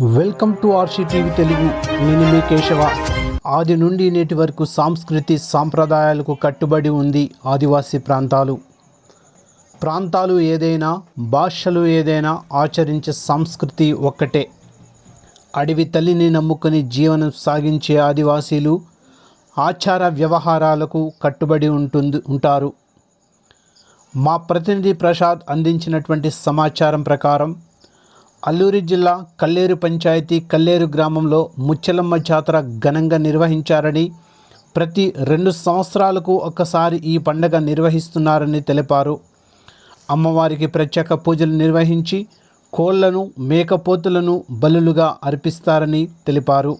Welcome to Arshi TV Telugu. నేను మీ కేశవ. ఆది నుండి నేటి వరకు సాంస్కృతి సాంప్రదాయాలకు కట్టుబడి ఉంది ఆదివాసీ ప్రాంతాలు. ప్రాంతాలు ఏదైనా భాషలు ఏదైనా ఆచరించే సంస్కృతి ఒక్కటే. అడవి తల్లిని నమ్ముకొని జీవనం సాగించే ఆదివాసీలు ఆచార వ్యవహారాలకు కట్టుబడి ఉంటుంది ఉంటారు. మా ప్రతినిధి ప్రసాద్ అందించినటువంటి సమాచారం ప్రకారం అల్లూరి జిల్లా కల్లేరు పంచాయతీ కల్లేరు గ్రామంలో ముచ్చలమ్మ జాతర ఘనంగా నిర్వహించారని ప్రతి రెండు సంవత్సరాలకు ఒకసారి ఈ పండగ నిర్వహిస్తున్నారని తెలిపారు. అమ్మవారికి ప్రత్యేక పూజలు నిర్వహించి కోళ్ళను మేకపోతులను బలులుగా అర్పిస్తారని తెలిపారు.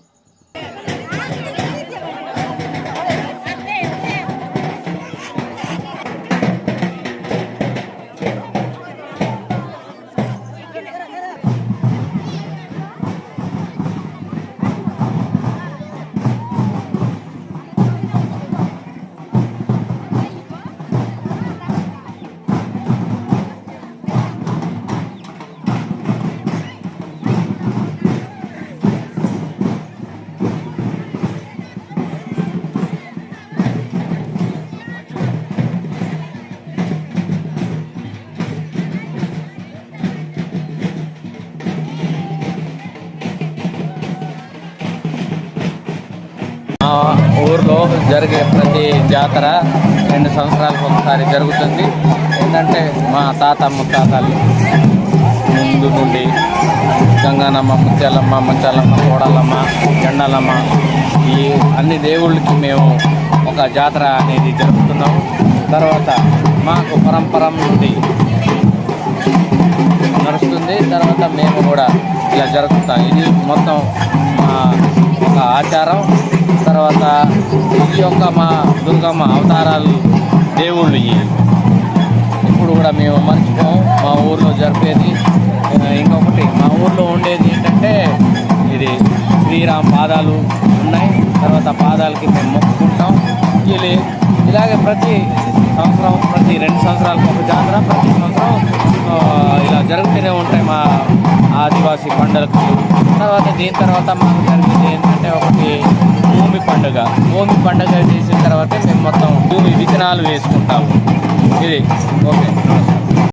ఊర్లో జరిగే ప్రతి జాతర రెండు సంవత్సరాలకు ఒకసారి జరుగుతుంది. ఏంటంటే మా తాత ముత్తాతలు ముందు నుండి గంగానమ్మ ముత్యాలమ్మ మంచాలమ్మ కోడలమ్మ ఎండలమ్మ ఈ అన్ని దేవుళ్ళకి మేము ఒక జాతర అనేది జరుపుతున్నాము. తర్వాత మాకు పరంపర నుండి నడుస్తుంది. తర్వాత మేము కూడా ఇలా జరుపుతాం. ఇది మొత్తం మా ఒక ఆచారం. తర్వాత ఈ యొక్క మా దుర్గమ్మ అవతారాలు దేవుళ్ళు ఇవి ఇప్పుడు కూడా మేము మర్చిపోము. మా ఊర్లో జరిపేది ఇంకొకటి మా ఊర్లో ఉండేది ఏంటంటే ఇది శ్రీరామ్ పాదాలు ఉన్నాయి. తర్వాత పాదాలకి మేము మొక్కుకుంటాం. వీళ్ళు ఇలాగే ప్రతి సంవత్సరం ప్రతి రెండు సంవత్సరాలకు ఒక జాతర ప్రతి సంవత్సరం ఇలా జరుగుతూనే ఉంటాయి మా ఆదివాసీ పండుగలు. తర్వాత దీని తర్వాత మాకు జరిగింది ఏంటంటే ఒకటి పండుగ. భూమి పండుగ చేసిన తర్వాత మేము మొత్తం భూమి విత్తనాలు వేసుకుంటాము. ఇది. ఓకే.